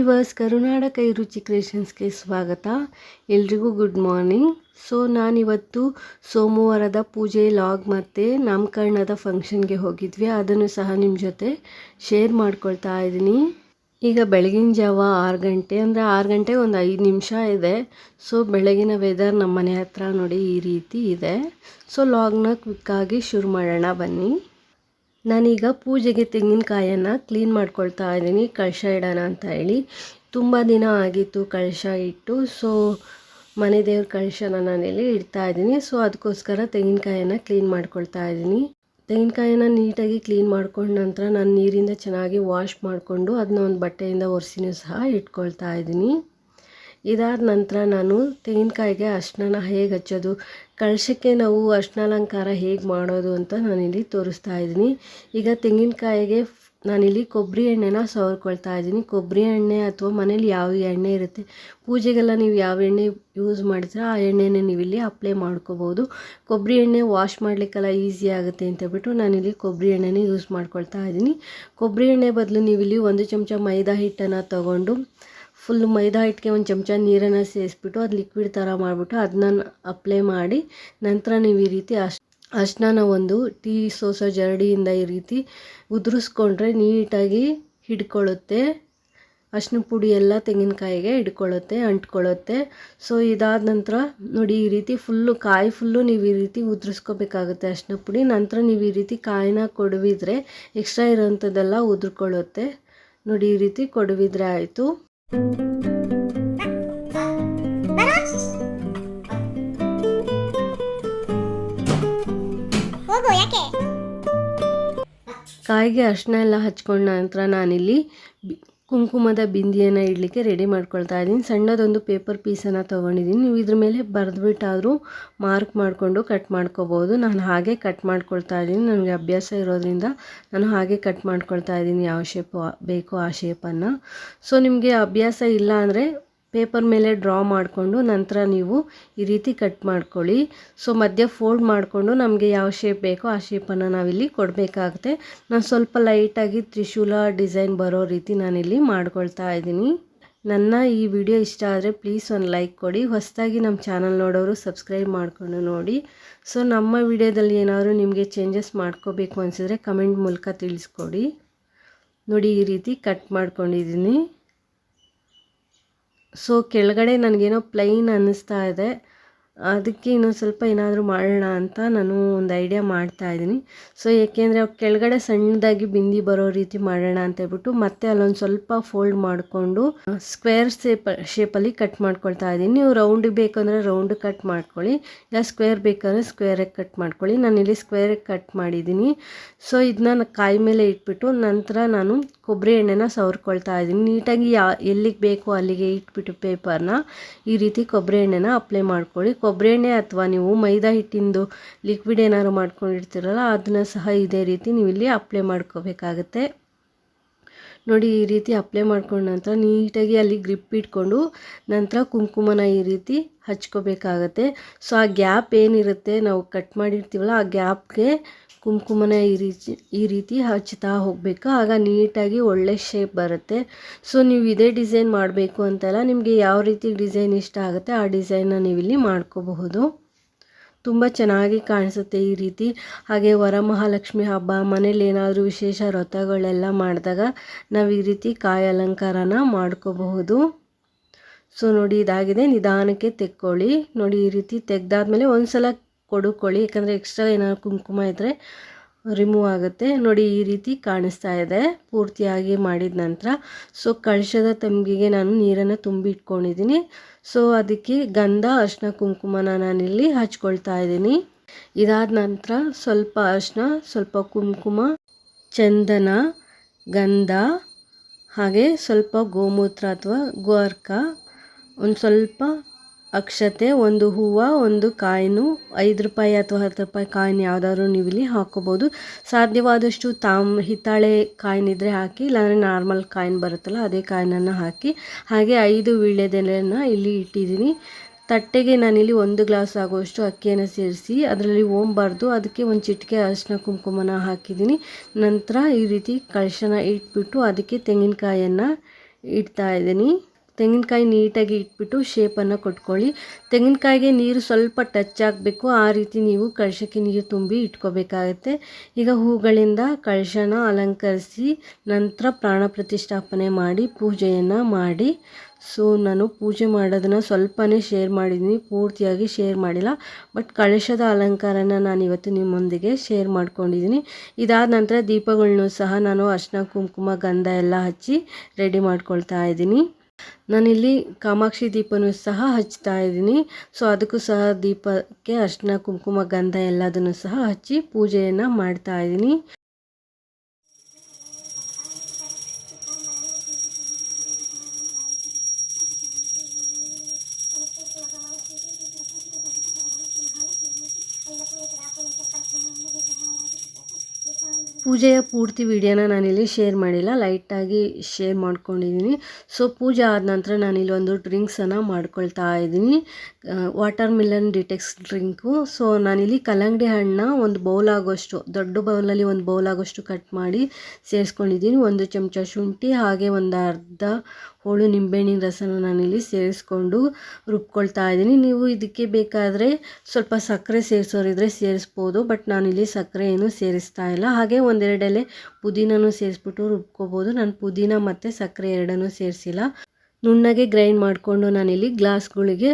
Viewers ಕರುನಾಡ ಕೈ ರುಚಿ ಕ್ರಿಯೇಷನ್ಸ್ಗೆ ಸ್ವಾಗತ. ಎಲ್ರಿಗೂ ಗುಡ್ ಮಾರ್ನಿಂಗ್. ಸೊ, ನಾನಿವತ್ತು ಸೋಮವಾರದ ಪೂಜೆ, ಲಾಗ್ ಮತ್ತು ನಾಮಕರಣದ ಫಂಕ್ಷನ್ಗೆ ಹೋಗಿದ್ವಿ. ಅದನ್ನು ಸಹ ನಿಮ್ಮ ಜೊತೆ ಶೇರ್ ಮಾಡ್ಕೊಳ್ತಾ ಇದ್ದೀನಿ. ಈಗ ಬೆಳಗಿನ ಜಾವ ಆರು ಗಂಟೆ, ಅಂದರೆ ಆರು ಗಂಟೆಗೆ ಒಂದು ಐದು ನಿಮಿಷ ಇದೆ. ಸೊ, ಬೆಳಗಿನ ವೆದರ್ ನಮ್ಮ ಮನೆ ಹತ್ರ ನೋಡಿ ಈ ರೀತಿ ಇದೆ. ಸೊ, ಲಾಗ್ನ ಕ್ವಿಕ್ಕಾಗಿ ಶುರು ಮಾಡೋಣ ಬನ್ನಿ. ನಾನೀಗ ಪೂಜೆಗೆ ತೆಂಗಿನಕಾಯನ್ನು ಕ್ಲೀನ್ ಮಾಡ್ಕೊಳ್ತಾ ಇದ್ದೀನಿ. ಕಳಶ ಇಡೋಣ ಅಂತ ಹೇಳಿ. ತುಂಬ ದಿನ ಆಗಿತ್ತು ಕಳಶ ಇಟ್ಟು ಸೊ ಮನೆ ದೇವ್ರ ಕಳಶನ ನಾನಿಲ್ಲಿ ಇಡ್ತಾ ಇದ್ದೀನಿ. ಸೊ ಅದಕ್ಕೋಸ್ಕರ ತೆಂಗಿನಕಾಯನ್ನು ಕ್ಲೀನ್ ಮಾಡ್ಕೊಳ್ತಾ ಇದ್ದೀನಿ. ತೆಂಗಿನಕಾಯನ್ನು ನೀಟಾಗಿ ಕ್ಲೀನ್ ಮಾಡ್ಕೊಂಡ ನಂತರ ನಾನು ನೀರಿಂದ ಚೆನ್ನಾಗಿ ವಾಶ್ ಮಾಡಿಕೊಂಡು ಅದನ್ನ ಒಂದು ಬಟ್ಟೆಯಿಂದ ಒರೆಸಿನೂ ಸಹ ಇಟ್ಕೊಳ್ತಾ ಇದ್ದೀನಿ. ಇದಾದ ನಂತರ ನಾನು ತೆಂಗಿನಕಾಯಿಗೆ ಅಷ್ಟನ್ನ ಹೇಗೆ ಹಚ್ಚೋದು ಕಳಶಕ್ಕೆ ನಾವು ಅರ್ಶಿನಾಲಂಕಾರ ಹೇಗೆ ಮಾಡೋದು ಅಂತ ನಾನಿಲ್ಲಿ ತೋರಿಸ್ತಾ ಇದ್ದೀನಿ. ಈಗ ತೆಂಗಿನಕಾಯಿಗೆ ನಾನಿಲ್ಲಿ ಕೊಬ್ಬರಿ ಎಣ್ಣೆನ ಸವರ್ಕೊಳ್ತಾ ಇದ್ದೀನಿ. ಕೊಬ್ಬರಿ ಎಣ್ಣೆ ಅಥವಾ ಮನೇಲಿ ಯಾವ ಎಣ್ಣೆ ಇರುತ್ತೆ, ಪೂಜೆಗೆಲ್ಲ ನೀವು ಯಾವ ಎಣ್ಣೆ ಯೂಸ್ ಮಾಡಿದ್ರೆ ಆ ಎಣ್ಣೆನೇ ನೀವು ಇಲ್ಲಿ ಅಪ್ಲೈ ಮಾಡ್ಕೋಬೋದು. ಕೊಬ್ಬರಿ ಎಣ್ಣೆ ವಾಶ್ ಮಾಡಲಿಕ್ಕೆಲ್ಲ ಈಸಿ ಆಗುತ್ತೆ ಅಂತ ಹೇಳ್ಬಿಟ್ಟು ನಾನಿಲ್ಲಿ ಕೊಬ್ಬರಿ ಎಣ್ಣೆನೇ ಯೂಸ್ ಮಾಡ್ಕೊಳ್ತಾ ಇದ್ದೀನಿ. ಕೊಬ್ಬರಿ ಎಣ್ಣೆ ಬದಲು ನೀವಿಲ್ಲಿ ಒಂದು ಚಮಚ ಮೈದಾ ಹಿಟ್ಟನ್ನು ತಗೊಂಡು ಫುಲ್ ಮೈದಾ ಹಿಟ್ಟಿಗೆ ಒಂದು ಚಮಚ ನೀರನ್ನು ಸೇರಿಸ್ಬಿಟ್ಟು ಅದು ಲಿಕ್ವಿಡ್ ಥರ ಮಾಡಿಬಿಟ್ಟು ಅದನ್ನ ಅಪ್ಲೈ ಮಾಡಿ ನಂತರ ನೀವು ಈ ರೀತಿ ಅಶ್ ಒಂದು ಟೀ ಸೋಸೋ ಜರಡಿಯಿಂದ ಈ ರೀತಿ ಉದುರಿಸ್ಕೊಂಡ್ರೆ ನೀಟಾಗಿ ಹಿಡ್ಕೊಳ್ಳುತ್ತೆ ಅರ್ಶಿನ ಪುಡಿ ಎಲ್ಲ ತೆಂಗಿನಕಾಯಿಗೆ ಹಿಡ್ಕೊಳ್ಳುತ್ತೆ ಅಂಟ್ಕೊಳ್ಳುತ್ತೆ ಸೊ ಇದಾದ ನಂತರ ನೋಡಿ ಈ ರೀತಿ ಫುಲ್ಲು ಕಾಯಿ ಫುಲ್ಲು ನೀವು ಈ ರೀತಿ ಉದುರಿಸ್ಕೋಬೇಕಾಗುತ್ತೆ ಅರ್ಶಿನ ಪುಡಿ. ನಂತರ ನೀವು ಈ ರೀತಿ ಕಾಯಿನ ಕೊಡುವಿದ್ರೆ ಎಕ್ಸ್ಟ್ರಾ ಇರೋಂಥದ್ದೆಲ್ಲ ಉದುರ್ಕೊಳ್ಳುತ್ತೆ ನೋಡಿ ಈ ರೀತಿ ಕೊಡುವಿದ್ರೆ ಆಯಿತು. ಕಾಯಿಗೆ ಅರ್ಶಿನ ಎಲ್ಲ ಹಚ್ಕೊಂಡ ನಂತರ ನಾನಿಲ್ಲಿ ಕುಂಕುಮದ ಬಿಂದಿಯನ್ನು ಇಡಲಿಕ್ಕೆ ರೆಡಿ ಮಾಡ್ಕೊಳ್ತಾ ಇದ್ದೀನಿ. ಸಣ್ಣದೊಂದು ಪೇಪರ್ ಪೀಸನ್ನು ತೊಗೊಂಡಿದ್ದೀನಿ. ನೀವು ಇದ್ರ ಮೇಲೆ ಬರೆದ್ಬಿಟ್ಟಾದರೂ ಮಾರ್ಕ್ ಮಾಡಿಕೊಂಡು ಕಟ್ ಮಾಡ್ಕೋಬೋದು. ನಾನು ಹಾಗೆ ಕಟ್ ಮಾಡ್ಕೊಳ್ತಾ ಇದ್ದೀನಿ. ನನಗೆ ಅಭ್ಯಾಸ ಇರೋದ್ರಿಂದ ನಾನು ಹಾಗೆ ಕಟ್ ಮಾಡ್ಕೊಳ್ತಾ ಇದ್ದೀನಿ. ಯಾವ ಶೇಪ್ ಬೇಕೋ ಆ ಶೇಪನ್ನು ಸೊ ನಿಮಗೆ ಅಭ್ಯಾಸ ಇಲ್ಲ ಅಂದರೆ ಪೇಪರ್ ಮೇಲೆ ಡ್ರಾ ಮಾಡಿಕೊಂಡು ನಂತರ ನೀವು ಈ ರೀತಿ ಕಟ್ ಮಾಡ್ಕೊಳ್ಳಿ. ಸೊ ಮಧ್ಯೆ ಫೋಲ್ಡ್ ಮಾಡಿಕೊಂಡು ನಮಗೆ ಯಾವ ಶೇಪ್ ಬೇಕೋ ಆ ಶೇಪನ್ನು ನಾವಿಲ್ಲಿ ಕೊಡಬೇಕಾಗುತ್ತೆ. ನಾನು ಸ್ವಲ್ಪ ಲೈಟಾಗಿ ತ್ರಿಶೂಲ ಡಿಸೈನ್ ಬರೋ ರೀತಿ ನಾನಿಲ್ಲಿ ಮಾಡ್ಕೊಳ್ತಾ ಇದ್ದೀನಿ. ನನ್ನ ಈ ವಿಡಿಯೋ ಇಷ್ಟ ಆದರೆ ಪ್ಲೀಸ್ ಒಂದು ಲೈಕ್ ಕೊಡಿ. ಹೊಸದಾಗಿ ನಮ್ಮ ಚಾನಲ್ ನೋಡೋರು ಸಬ್ಸ್ಕ್ರೈಬ್ ಮಾಡಿಕೊಂಡು ನೋಡಿ. ಸೊ ನಮ್ಮ ವಿಡಿಯೋದಲ್ಲಿ ಏನಾದರೂ ನಿಮಗೆ ಚೇಂಜಸ್ ಮಾಡ್ಕೋಬೇಕು ಅನಿಸಿದ್ರೆ ಕಮೆಂಟ್ ಮೂಲಕ ತಿಳಿಸ್ಕೊಡಿ. ನೋಡಿ ಈ ರೀತಿ ಕಟ್ ಮಾಡ್ಕೊಂಡಿದ್ದೀನಿ. ಸೊ ಕೆಳಗಡೆ ನನಗೇನೋ ಪ್ಲೈನ್ ಅನ್ನಿಸ್ತಾ ಇದೆ. ಅದಕ್ಕೆ ಇನ್ನೊಂದು ಸ್ವಲ್ಪ ಏನಾದರೂ ಮಾಡೋಣ ಅಂತ ನಾನು ಒಂದು ಐಡಿಯಾ ಮಾಡ್ತಾ ಇದ್ದೀನಿ. ಸೊ ಏಕೆಂದರೆ ಕೆಳಗಡೆ ಸಣ್ಣದಾಗಿ ಬಿಂದಿ ಬರೋ ರೀತಿ ಮಾಡೋಣ ಅಂತ ಹೇಳ್ಬಿಟ್ಟು ಮತ್ತೆ ಅಲ್ಲೊಂದು ಸ್ವಲ್ಪ ಫೋಲ್ಡ್ ಮಾಡಿಕೊಂಡು ಸ್ಕ್ವೇರ್ ಶೇಪ್ ಶೇಪಲ್ಲಿ ಕಟ್ ಮಾಡ್ಕೊಳ್ತಾ ಇದ್ದೀನಿ. ನೀವು ರೌಂಡ್ ಬೇಕಂದರೆ ರೌಂಡ್ ಕಟ್ ಮಾಡ್ಕೊಳ್ಳಿ. ಇಲ್ಲ ಸ್ಕ್ವೇರ್ ಬೇಕಂದರೆ ಸ್ಕ್ವೇರಾಗಿ ಕಟ್ ಮಾಡ್ಕೊಳ್ಳಿ. ನಾನಿಲ್ಲಿ ಸ್ಕ್ವೇರಾಗಿ ಕಟ್ ಮಾಡಿದ್ದೀನಿ. ಸೊ ಇದನ್ನ ಕಾಯಿ ಮೇಲೆ ಇಟ್ಬಿಟ್ಟು ನಂತರ ನಾನು ಕೊಬ್ಬರಿ ಎಣ್ಣೆನ ಸವರ್ಕೊಳ್ತಾ ಇದ್ದೀನಿ. ನೀಟಾಗಿ ಯಾ, ಎಲ್ಲಿಗೆ ಬೇಕೋ ಅಲ್ಲಿಗೆ ಇಟ್ಬಿಟ್ಟು ಪೇಪರ್ನ ಈ ರೀತಿ ಕೊಬ್ಬರಿ ಎಣ್ಣೆನ ಅಪ್ಲೈ ಮಾಡ್ಕೊಳ್ಳಿ. ಕೊಬ್ಬರಿ ಎಣ್ಣೆ ಅಥವಾ ನೀವು ಮೈದಾ ಹಿಟ್ಟಿಂದು ಲಿಕ್ವಿಡ್ ಏನಾದ್ರು ಮಾಡ್ಕೊಂಡಿರ್ತೀರಲ್ಲ, ಅದನ್ನ ಸಹ ಇದೇ ರೀತಿ ನೀವು ಇಲ್ಲಿ ಅಪ್ಲೈ ಮಾಡ್ಕೋಬೇಕಾಗತ್ತೆ. ನೋಡಿ, ಈ ರೀತಿ ಅಪ್ಲೈ ಮಾಡ್ಕೊಂಡ ನಂತರ ನೀಟಾಗಿ ಅಲ್ಲಿ ಗ್ರಿಪ್ ಇಟ್ಕೊಂಡು ನಂತರ ಕುಂಕುಮನ ಈ ರೀತಿ ಹಚ್ಕೋಬೇಕಾಗತ್ತೆ. ಸೊ ಆ ಗ್ಯಾಪ್ ಏನಿರುತ್ತೆ, ನಾವು ಕಟ್ ಮಾಡಿರ್ತೀವಲ್ಲ, ಆ ಗ್ಯಾಪ್ಗೆ ಕುಂಕುಮನ ಈ ರೀತಿ ಈ ರೀತಿ ಹಚ್ತಾ ಹೋಗಬೇಕು. ಆಗ ನೀಟಾಗಿ ಒಳ್ಳೆ ಶೇಪ್ ಬರುತ್ತೆ. ಸೊ ನೀವು ಇದೇ ಡಿಸೈನ್ ಮಾಡಬೇಕು ಅಂತೆಲ್ಲ ನಿಮಗೆ ಯಾವ ರೀತಿ ಡಿಸೈನ್ ಇಷ್ಟ ಆಗುತ್ತೆ ಆ ಡಿಸೈನ್ನ ನೀವಿಲ್ಲಿ ಮಾಡ್ಕೋಬಹುದು. ತುಂಬ ಚೆನ್ನಾಗಿ ಕಾಣಿಸುತ್ತೆ ಈ ರೀತಿ. ಹಾಗೆ ವರಮಹಾಲಕ್ಷ್ಮಿ ಹಬ್ಬ, ಮನೇಲಿ ಏನಾದರೂ ವಿಶೇಷ ವ್ರತಗಳೆಲ್ಲ ಮಾಡಿದಾಗ ನಾವು ಈ ರೀತಿ ಕಾಯಿ ಅಲಂಕಾರನ ಮಾಡ್ಕೋಬಹುದು. ಸೊ ನೋಡಿ ಇದಾಗಿದೆ. ನಿಧಾನಕ್ಕೆ ತೆಕ್ಕೊಳ್ಳಿ. ನೋಡಿ ಈ ರೀತಿ ತೆಗ್ದಾದ್ಮೇಲೆ ಒಂದು ಸಲ ಕೊಡುಕೊಳ್ಳಿ ಯಾಕಂದರೆ ಎಕ್ಸ್ಟ್ರಾ ಏನಾದ್ರು ಕುಂಕುಮ ಇದ್ದರೆ ರಿಮೂವ್ ಆಗುತ್ತೆ. ನೋಡಿ, ಈ ರೀತಿ ಕಾಣಿಸ್ತಾ ಇದೆ. ಪೂರ್ತಿಯಾಗಿ ಮಾಡಿದ ನಂತರ ಸೊ ಕಳಶದ ತಂಬಿಗೆ ನಾನು ನೀರನ್ನು ತುಂಬಿ ಇಟ್ಕೊಂಡಿದ್ದೀನಿ ಸೊ ಅದಕ್ಕೆ ಗಂಧ, ಅರ್ಶಿನ, ಕುಂಕುಮನ ನಾನಿಲ್ಲಿ ಹಚ್ಕೊಳ್ತಾ ಇದ್ದೀನಿ. ಇದಾದ ನಂತರ ಸ್ವಲ್ಪ ಅರ್ಶಿನ, ಸ್ವಲ್ಪ ಕುಂಕುಮ, ಚಂದನ, ಗಂಧ, ಹಾಗೆ ಸ್ವಲ್ಪ ಗೋಮೂತ್ರ ಅಥವಾ ಗೋರ್ಕ, ಒಂದು ಸ್ವಲ್ಪ ಅಕ್ಷತೆ, ಒಂದು ಹೂವು, ಒಂದು ಕಾಯಿನು, ಐದು ರೂಪಾಯಿ ಅಥವಾ ಹತ್ತು ರೂಪಾಯಿ ಕಾಯಿನ್ ಯಾವುದಾದ್ರು ನೀವು ಇಲ್ಲಿ ಹಾಕ್ಕೋಬೋದು ಸಾಧ್ಯವಾದಷ್ಟು ತಾಮ್ ಹಿತ್ತಾಳೆ ಕಾಯಿನಿದ್ರೆ ಹಾಕಿ, ಇಲ್ಲಾಂದರೆ ನಾರ್ಮಲ್ ಕಾಯಿನ್ ಬರುತ್ತಲ್ಲ, ಅದೇ ಕಾಯಿನನ್ನು ಹಾಕಿ, ಹಾಗೆ ಐದು ವೀಳ್ಯದೆಲೆಯನ್ನು ಇಲ್ಲಿ ಇಟ್ಟಿದ್ದೀನಿ. ತಟ್ಟೆಗೆ ನಾನಿಲ್ಲಿ ಒಂದು ಗ್ಲಾಸ್ ಆಗುವಷ್ಟು ಅಕ್ಕಿಯನ್ನು ಸೇರಿಸಿ, ಅದರಲ್ಲಿ ಓಂಬಾರ್ದು ಅದಕ್ಕೆ ಒಂದು ಚಿಟಿಕೆ ಅರಿಶಿನ ಕುಂಕುಮನ ಹಾಕಿದ್ದೀನಿ. ನಂತರ ಈ ರೀತಿ ಕಳಶನ ಇಟ್ಬಿಟ್ಟು ಅದಕ್ಕೆ ತೆಂಗಿನಕಾಯನ್ನು ಇಡ್ತಾ ಇದ್ದೀನಿ. ತೆಂಗಿನಕಾಯಿ ನೀಟಾಗಿ ಇಟ್ಬಿಟ್ಟು ಶೇಪನ್ನು ಕೊಟ್ಕೊಳ್ಳಿ. ತೆಂಗಿನಕಾಯಿಗೆ ನೀರು ಸ್ವಲ್ಪ ಟಚ್ ಆಗಬೇಕು ಆ ರೀತಿ ನೀವು ಕಳಶಕ್ಕೆ ನೀರು ತುಂಬಿ ಇಟ್ಕೋಬೇಕಾಗತ್ತೆ. ಈಗ ಹೂಗಳಿಂದ ಕಳಶನ ಅಲಂಕರಿಸಿ ನಂತರ ಪ್ರಾಣ ಪ್ರತಿಷ್ಠಾಪನೆ ಮಾಡಿ ಪೂಜೆಯನ್ನು ಮಾಡಿ. ಸೊ ನಾನು ಪೂಜೆ ಮಾಡೋದನ್ನು ಸ್ವಲ್ಪನೇ ಶೇರ್ ಮಾಡಿದ್ದೀನಿ ಪೂರ್ತಿಯಾಗಿ ಶೇರ್ ಮಾಡಿಲ್ಲ. ಬಟ್ ಕಳಶದ ಅಲಂಕಾರನ ನಾನು ಇವತ್ತು ನಿಮ್ಮೊಂದಿಗೆ ಶೇರ್ ಮಾಡ್ಕೊಂಡಿದ್ದೀನಿ ಇದಾದ ನಂತರ ದೀಪಗಳನ್ನೂ ಸಹ ನಾನು ಅರ್ಶನ, ಕುಂಕುಮ, ಗಂಧ ಎಲ್ಲ ಹಚ್ಚಿ ರೆಡಿ ಮಾಡ್ಕೊಳ್ತಾ ಇದ್ದೀನಿ ನಾನಿಲ್ಲಿ ಕಾಮಾಕ್ಷಿ ದೀಪನೂ ಸಹ ಹಚ್ತಾ ಇದ್ದೀನಿ. ಸೊ ಅದಕ್ಕೂ ಸಹ ದೀಪಕ್ಕೆ ಅರ್ಶಿನ, ಕುಂಕುಮ, ಗಂಧ ಎಲ್ಲದನ್ನು ಸಹ ಹಚ್ಚಿ ಪೂಜೆಯನ್ನು ಮಾಡ್ತಾ ಇದ್ದೀನಿ. ಪೂಜೆಯ ಪೂರ್ತಿ ವಿಡಿಯೋನ ನಾನಿಲ್ಲಿ ಶೇರ್ ಮಾಡಿಲ್ಲ ಲೈಟಾಗಿ ಶೇರ್ ಮಾಡ್ಕೊಂಡಿದ್ದೀನಿ ಸೊ ಪೂಜೆ ಆದ ನಂತರ ನಾನಿಲ್ಲಿ ಒಂದು ಡ್ರಿಂಕ್ಸನ್ನು ಮಾಡ್ಕೊಳ್ತಾ ಇದ್ದೀನಿ watermelon detox drink so ನಾನಿಲ್ಲಿ ಕಲ್ಲಂಗಡಿ ಹಣ್ಣನ್ನ ಒಂದು ಬೌಲ್ ಆಗೋಷ್ಟು, ದೊಡ್ಡ ಬೌಲಲ್ಲಿ ಒಂದು ಬೌಲ್ ಆಗೋಷ್ಟು ಕಟ್ ಮಾಡಿ ಸೇರಿಸ್ಕೊಂಡಿದ್ದೀನಿ ಒಂದು ಚಮಚ ಶುಂಠಿ, ಹಾಗೆ ಒಂದು ಅರ್ಧ ಹೋಳು ನಿಂಬೆಹಣ್ಣಿನ ರಸನ ನಾನಿಲ್ಲಿ ಸೇರಿಸ್ಕೊಂಡು ರುಬ್ಕೊಳ್ತಾ ಇದ್ದೀನಿ. ನೀವು ಇದಕ್ಕೆ ಬೇಕಾದರೆ ಸ್ವಲ್ಪ ಸಕ್ಕರೆ ಸೇರಿಸೋರಿದ್ರೆ ಸೇರಿಸ್ಬೋದು, ಬಟ್ ನಾನಿಲ್ಲಿ ಸಕ್ಕರೆ ಏನು ಸೇರಿಸ್ತಾ ಇಲ್ಲ. ಹಾಗೆ ಒಂದೆರಡೆಲೆ ಪುದೀನೂ ಪುದೀನನೂ ಸೇರಿಸ್ಬಿಟ್ಟು ರುಬ್ಕೋಬೋದು. ನಾನು ಪುದೀನ ಮತ್ತು ಸಕ್ಕರೆ ಎರಡನ್ನೂ ಸೇರಿಸಿಲ್ಲ. ನುಣ್ಣಗೆ ಗ್ರೈಂಡ್ ಮಾಡಿಕೊಂಡು ನಾನಿಲ್ಲಿ ಗ್ಲಾಸ್ಗಳಿಗೆ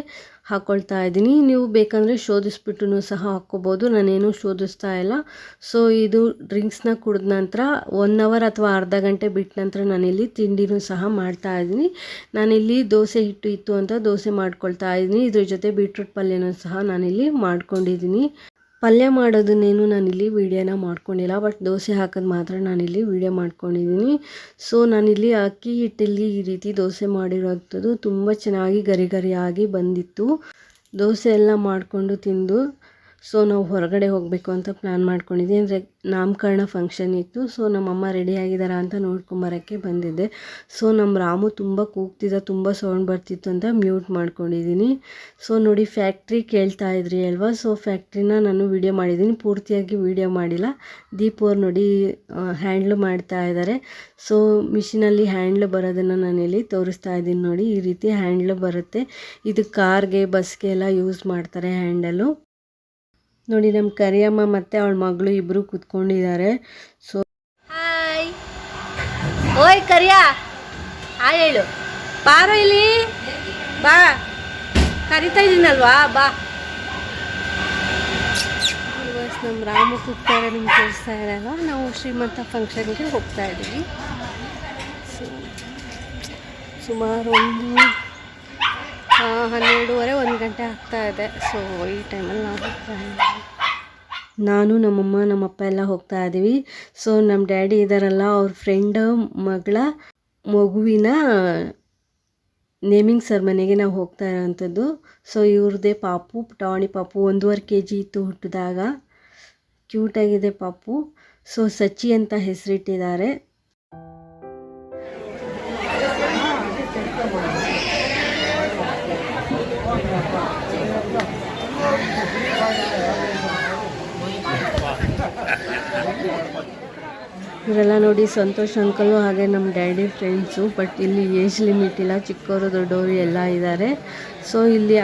ಹಾಕ್ಕೊಳ್ತಾ ಇದ್ದೀನಿ. ನೀವು ಬೇಕಂದರೆ ಶೋಧಿಸ್ಬಿಟ್ಟು ಸಹ ಹಾಕ್ಕೋಬೋದು. ನಾನೇನು ಶೋಧಿಸ್ತಾ ಇಲ್ಲ. ಸೊ ಇದು ಡ್ರಿಂಕ್ಸ್ನ ಕುಡಿದ ನಂತರ ಒನ್ ಅವರ್ ಅಥವಾ ಅರ್ಧ ಗಂಟೆ ಬಿಟ್ಟ ನಂತರ ನಾನಿಲ್ಲಿ ತಿಂಡಿನೂ ಸಹ ಮಾಡ್ತಾ ಇದ್ದೀನಿ. ನಾನಿಲ್ಲಿ ದೋಸೆ ಹಿಟ್ಟು ಇತ್ತು ಅಂತ ದೋಸೆ ಮಾಡ್ಕೊಳ್ತಾ ಇದ್ದೀನಿ. ಇದ್ರ ಜೊತೆ ಬೀಟ್ರೂಟ್ ಪಲ್ಯನೂ ಸಹ ನಾನಿಲ್ಲಿ ಮಾಡ್ಕೊಂಡಿದ್ದೀನಿ. ಪಲ್ಯ ಮಾಡೋದನ್ನೇನು ನಾನಿಲ್ಲಿ ವೀಡಿಯೋನ ಮಾಡ್ಕೊಂಡಿಲ್ಲ, ಬಟ್ ದೋಸೆ ಹಾಕೋದು ಮಾತ್ರ ನಾನಿಲ್ಲಿ ವೀಡಿಯೋ ಮಾಡ್ಕೊಂಡಿದ್ದೀನಿ ಸೊ, ನಾನಿಲ್ಲಿ ಅಕ್ಕಿ ಹಿಟ್ಟಲ್ಲಿ ಈ ರೀತಿ ದೋಸೆ ಮಾಡಿರೋಂಥದ್ದು ತುಂಬ ಚೆನ್ನಾಗಿ ಗರಿ ಗರಿಯಾಗಿ ಬಂದಿತ್ತು. ದೋಸೆ ಎಲ್ಲ ಮಾಡಿಕೊಂಡು ತಿಂದು ಸೊ ನಾವು ಹೊರಗಡೆ ಹೋಗಬೇಕು ಅಂತ ಪ್ಲ್ಯಾನ್ ಮಾಡ್ಕೊಂಡಿದ್ದೆ ಅಂದರೆ ನಾಮಕರಣ ಫಂಕ್ಷನ್ ಇತ್ತು. ಸೊ ನಮ್ಮಮ್ಮ ರೆಡಿ ಆಗಿದ್ದಾರಾ ಅಂತ ನೋಡ್ಕೊಂಬರೋಕ್ಕೆ ಬಂದಿದ್ದೆ. ಸೊ ನಮ್ಮ ರಾಮು ತುಂಬ ಕೂಗ್ತಿದ್ದ ತುಂಬ ಸೌಂಡ್ ಬರ್ತಿತ್ತು ಅಂತ ಮ್ಯೂಟ್ ಮಾಡ್ಕೊಂಡಿದ್ದೀನಿ. ಸೊ ನೋಡಿ ಫ್ಯಾಕ್ಟ್ರಿ ಕೇಳ್ತಾ ಇದ್ರಿ ಅಲ್ವಾ? ಸೊ ಫ್ಯಾಕ್ಟ್ರಿನ ನಾನು ವಿಡಿಯೋ ಮಾಡಿದ್ದೀನಿ. ಪೂರ್ತಿಯಾಗಿ ವಿಡಿಯೋ ಮಾಡಿಲ್ಲ. ದೀಪ್ ಅವ್ರು ನೋಡಿ ಹ್ಯಾಂಡ್ಲ್ ಮಾಡ್ತಾ ಇದ್ದಾರೆ ಸೊ ಮಿಷಿನಲ್ಲಿ ಹ್ಯಾಂಡ್ಲ್ ಬರೋದನ್ನು ಇಲ್ಲಿ ತೋರಿಸ್ತಾ ಇದ್ದೀನಿ ನೋಡಿ. ಈ ರೀತಿ ಹ್ಯಾಂಡ್ಲ್ ಬರುತ್ತೆ. ಇದು ಕಾರ್ಗೆ ಬಸ್ಗೆ ಎಲ್ಲ ಯೂಸ್ ಮಾಡ್ತಾರೆ ಹ್ಯಾಂಡಲು ನೋಡಿ ನಮ್ಮ ಕರಿಯಮ್ಮ ಮತ್ತು ಅವಳ ಮಗಳು ಇಬ್ಬರು ಕೂತ್ಕೊಂಡಿದ್ದಾರೆ. ಸೊ ಹಾಯ್ ಓಯ್ ಕರಿಯ. ಹಾಯ್ ಹೇಳು. ಬಾರೋ ಇಲ್ಲಿ. ಬಾ. ಕರಿತಾ ಇದ್ದೀನಲ್ವಾ ಬಾ. ಇವತ್ತು ನಮ್ಮ ರಾಮ ಕೂಗ್ತಾರೆ ನಿಮ್ಗೆ ಕೇಳಿಸ್ತಾ ಇರಲ್ಲ. ನಾವು ಶ್ರೀಮಂತ ಫಂಕ್ಷನ್ಗೆ ಹೋಗ್ತಾ ಇದ್ದೀವಿ ಸೊ ಸುಮಾರು ಒಂದು ಆ, ಹನ್ನೆರಡೂವರೆ, ಒಂದು ಗಂಟೆ ಆಗ್ತಾ ಇದೆ. ಸೊ ಈ ಟೈಮಲ್ಲಿ ನಾವು ನಾನು, ನಮ್ಮಮ್ಮ, ನಮ್ಮಪ್ಪ ಎಲ್ಲ ಹೋಗ್ತಾ ಇದ್ದೀವಿ. ಸೊ ನಮ್ಮ ಡ್ಯಾಡಿ ಇದ್ದಾರಲ್ಲ ಅವ್ರ ಫ್ರೆಂಡ್ ಮಗಳ, ಮಗುವಿನ ನೇಮಿಂಗ್ ಸೆರ್ಮನಿಗೆ ನಾವು ಹೋಗ್ತಾ ಇರೋವಂಥದ್ದು ಸೊ ಇವ್ರದ್ದೇ ಪಾಪು ಪುಟಾಣಿ ಪಾಪು, ಒಂದೂವರೆ ಕೆ ಜಿ ಇತ್ತು ಹುಟ್ಟಿದಾಗ. ಕ್ಯೂಟಾಗಿದೆ ಪಾಪು. ಸೊ ಸಚಿ ಅಂತ ಹೆಸರಿಟ್ಟಿದ್ದಾರೆ. ಇವರೆಲ್ಲ ನೋಡಿ ಸಂತೋಷ್ ಅಂಕಲು ಹಾಗೆ ನಮ್ಮ ಡ್ಯಾಡಿ ಫ್ರೆಂಡ್ಸು, ಬಟ್ ಇಲ್ಲಿ ಏಜ್ ಲಿಮಿಟ್ ಇಲ್ಲ, ಚಿಕ್ಕವರು, ದೊಡ್ಡವರು ಎಲ್ಲ ಇದ್ದಾರೆ. ಸೊ ಇಲ್ಲಿ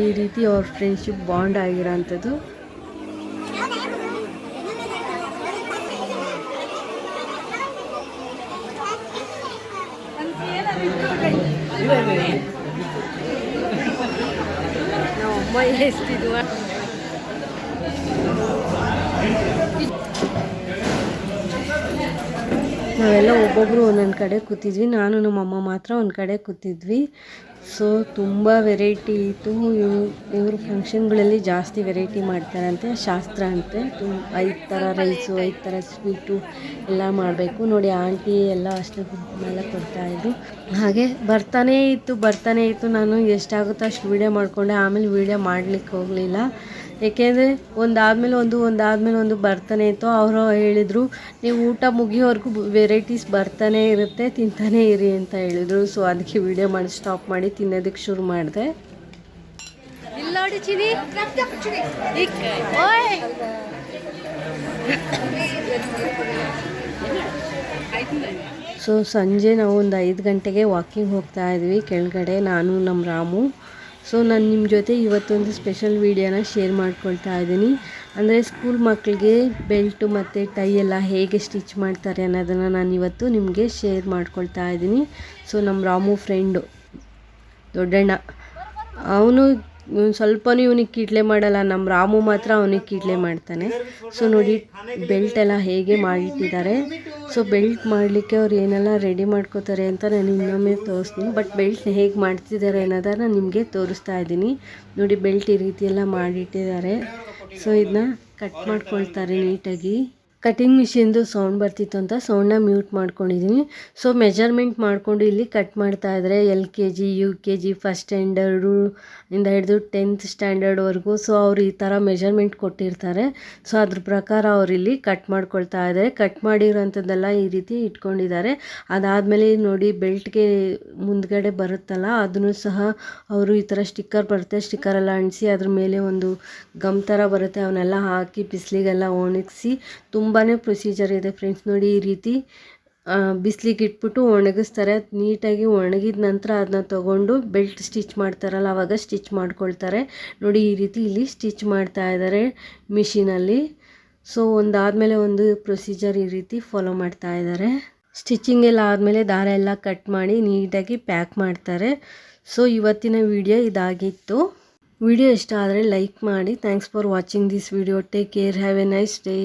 ಈ ರೀತಿ ಅವ್ರ ಫ್ರೆಂಡ್ಶಿಪ್ ಬಾಂಡ್ ಆಗಿರೋಂಥದ್ದು. ನಾವು ಅಮ್ಮ ನಾವೆಲ್ಲ ಒಬ್ಬೊಬ್ಬರು ಒಂದೊಂದು ಕಡೆ ಕೂತಿದ್ವಿ. ನಾನು ನಮ್ಮಮ್ಮ ಮಾತ್ರ ಒಂದು ಕಡೆ ಕೂತಿದ್ವಿ. ಸೊ ತುಂಬ ವೆರೈಟಿ ಇತ್ತು. ಇವು ಇವ್ರ ಫಂಕ್ಷನ್ಗಳಲ್ಲಿ ಜಾಸ್ತಿ ವೆರೈಟಿ ಮಾಡ್ತಾರಂತೆ, ಶಾಸ್ತ್ರ ಅಂತೆ. ತುಂಬ ಐದು ಥರ ರೈಸು ಐದು ಥರ ಸ್ವೀಟು ಎಲ್ಲ ಮಾಡಬೇಕು. ನೋಡಿ ಆಂಟಿ ಎಲ್ಲ ಅಷ್ಟು ಎಲ್ಲ ಕೊಡ್ತಾಯಿದ್ರು ಹಾಗೆ ಬರ್ತಾನೇ ಇತ್ತು ಬರ್ತಾನೇ ಇತ್ತು. ನಾನು ಎಷ್ಟಾಗುತ್ತೋ ಅಷ್ಟು ವೀಡಿಯೋ ಮಾಡಿಕೊಂಡೆ. ಆಮೇಲೆ ವೀಡಿಯೋ ಮಾಡಲಿಕ್ಕೆ ಹೋಗಲಿಲ್ಲ. ಏಕೆಂದರೆ ಒಂದಾದಮೇಲೆ ಒಂದು ಒಂದಾದಮೇಲೆ ಒಂದು ಬರ್ತಾನೆ ಇತ್ತು. ಅವರು ಹೇಳಿದರು ನೀವು ಊಟ ಮುಗಿಯೋವರೆಗೂ ವೆರೈಟೀಸ್ ಬರ್ತಾನೆ ಇರುತ್ತೆ ತಿಂತಾನೆ ಇರಿ ಅಂತ ಹೇಳಿದರು. ಸೊ ಅದಕ್ಕೆ ವಿಡಿಯೋ ಮಾಡಿ ಸ್ಟಾಪ್ ಮಾಡಿ ತಿನ್ನೋದಕ್ಕೆ ಶುರು ಮಾಡಿದೆ. ಇಲ್ಲಿ ನೋಡಿ ಚಿನಿ ಇಕ್. ಓಯ್! ಸೊ ಸಂಜೆ ನಾವು ಒಂದು ಐದು ಗಂಟೆಗೆ ವಾಕಿಂಗ್ ಹೋಗ್ತಾ ಇದ್ವಿ. ಕೆಳಗಡೆ ನಾನು ನಮ್ಮ ರಾಮು ಸೊ ನಾನು ನಿಮ್ಮ ಜೊತೆ ಇವತ್ತೊಂದು ಸ್ಪೆಷಲ್ ವೀಡಿಯೋನ ಶೇರ್ ಮಾಡ್ಕೊಳ್ತಾ ಇದ್ದೀನಿ. ಅಂದರೆ ಸ್ಕೂಲ್ ಮಕ್ಕಳಿಗೆ ಬೆಲ್ಟು ಮತ್ತು ಟೈ ಎಲ್ಲ ಹೇಗೆ ಸ್ಟಿಚ್ ಮಾಡ್ತಾರೆ ಅನ್ನೋದನ್ನು ನಾನು ಇವತ್ತು ನಿಮಗೆ ಶೇರ್ ಮಾಡ್ಕೊಳ್ತಾ ಇದ್ದೀನಿ. ಸೊ ನಮ್ಮ ರಾಮು ಫ್ರೆಂಡು ದೊಡ್ಡಣ್ಣ. ಅವನು ಸ್ವಲ್ಪನೂ ಇವನಿಗೆ ಕೀಟ್ಲೆ ಮಾಡಲ್ಲ. ನಮ್ಮ ರಾಮು ಮಾತ್ರ ಅವನಿಗೆ ಕೀಟ್ಲೆ ಮಾಡ್ತಾನೆ. ಸೊ ನೋಡಿ, ಬೆಲ್ಟ್ ಎಲ್ಲ ಹೇಗೆ ಮಾಡಿಟ್ಟಿದ್ದಾರೆ. ಸೊ ಬೆಲ್ಟ್ ಮಾಡಲಿಕ್ಕೆ ಅವ್ರು ಏನೆಲ್ಲ ರೆಡಿ ಮಾಡ್ಕೋತಾರೆ ಅಂತ ನಾನು ಇನ್ನೊಮ್ಮೆ ತೋರಿಸ್ತೀನಿ. ಬಟ್ ಬೆಲ್ಟ್ ಹೇಗೆ ಮಾಡ್ತಿದ್ದಾರೆ ಅನ್ನೋದನ್ನು ನಿಮಗೆ ತೋರಿಸ್ತಾ ಇದ್ದೀನಿ. ನೋಡಿ, ಬೆಲ್ಟ್ ಈ ರೀತಿ ಎಲ್ಲ ಮಾಡಿಟ್ಟಿದ್ದಾರೆ. ಸೊ ಇದನ್ನ ಕಟ್ ಮಾಡ್ಕೊಳ್ತಾರೆ ನೀಟಾಗಿ. ಕಟಿಂಗ್ ಮಿಷಿನ್ದು ಸೌಂಡ್ ಬರ್ತಿತ್ತು ಅಂತ ಸೌಂಡನ್ನ ಮ್ಯೂಟ್ ಮಾಡ್ಕೊಂಡಿದ್ದೀನಿ ಸೊ ಮೆಜರ್ಮೆಂಟ್ ಮಾಡಿಕೊಂಡು ಇಲ್ಲಿ ಕಟ್ ಮಾಡ್ತಾ ಇದ್ದಾರೆ L K G U K G first standard ಇಂದ ಹಿಡಿದು ಟೆಂತ್ ಸ್ಟ್ಯಾಂಡರ್ಡ್ವರೆಗೂ ಸೊ ಅವ್ರು ಈ ಥರ ಮೆಜರ್ಮೆಂಟ್ ಕೊಟ್ಟಿರ್ತಾರೆ. ಸೊ ಅದ್ರ ಪ್ರಕಾರ ಅವ್ರು ಇಲ್ಲಿ ಕಟ್ ಮಾಡ್ಕೊಳ್ತಾ ಇದ್ದಾರೆ ಕಟ್ ಮಾಡಿರೋಂಥದ್ದೆಲ್ಲ ಈ ರೀತಿ ಇಟ್ಕೊಂಡಿದ್ದಾರೆ. ಅದಾದಮೇಲೆ ನೋಡಿ ಬೆಲ್ಟ್ಗೆ ಮುಂದ್ಗಡೆ ಬರುತ್ತಲ್ಲ, ಅದನ್ನು ಸಹ ಅವರು ಈ ಥರ ಸ್ಟಿಕ್ಕರ್ ಬರುತ್ತೆ. ಸ್ಟಿಕ್ಕರೆಲ್ಲ ಅಂಟಿಸಿ ಅದ್ರ ಮೇಲೆ ಒಂದು ಗಮ್ ಥರ ಬರುತ್ತೆ. ಅವನ್ನೆಲ್ಲ ಹಾಕಿ, ಬಿಸಿಲಿಗೆಲ್ಲ ಒಣಗಿಸಿ, ತುಂಬಾ ಪ್ರೊಸೀಜರ್ ಇದೆ ಫ್ರೆಂಡ್ಸ್ ನೋಡಿ ಈ ರೀತಿ ಬಿಸಿಲಿಗೆ ಇಟ್ಬಿಟ್ಟು ಒಣಗಿಸ್ತಾರೆ. ನೀಟಾಗಿ ಒಣಗಿದ ನಂತರ ಅದನ್ನ ತಗೊಂಡು ಬೆಲ್ಟ್ ಸ್ಟಿಚ್ ಮಾಡ್ತಾರಲ್ಲ ಆವಾಗ ಸ್ಟಿಚ್ ಮಾಡ್ಕೊಳ್ತಾರೆ. ನೋಡಿ ಈ ರೀತಿ ಇಲ್ಲಿ ಸ್ಟಿಚ್ ಮಾಡ್ತಾ ಇದ್ದಾರೆ ಮಿಷಿನಲ್ಲಿ ಸೊ ಒಂದಾದಮೇಲೆ ಒಂದು ಪ್ರೊಸೀಜರ್ ಈ ರೀತಿ ಫಾಲೋ ಮಾಡ್ತಾ ಇದ್ದಾರೆ ಸ್ಟಿಚಿಂಗ್ ಎಲ್ಲ ಆದಮೇಲೆ ದಾರ ಎಲ್ಲ ಕಟ್ ಮಾಡಿ ನೀಟಾಗಿ ಪ್ಯಾಕ್ ಮಾಡ್ತಾರೆ. ಸೊ ಇವತ್ತಿನ ವಿಡಿಯೋ ಇದಾಗಿತ್ತು. ವಿಡಿಯೋ ಇಷ್ಟ ಆದರೆ ಲೈಕ್ ಮಾಡಿ. Thanks for watching this video take care have a nice day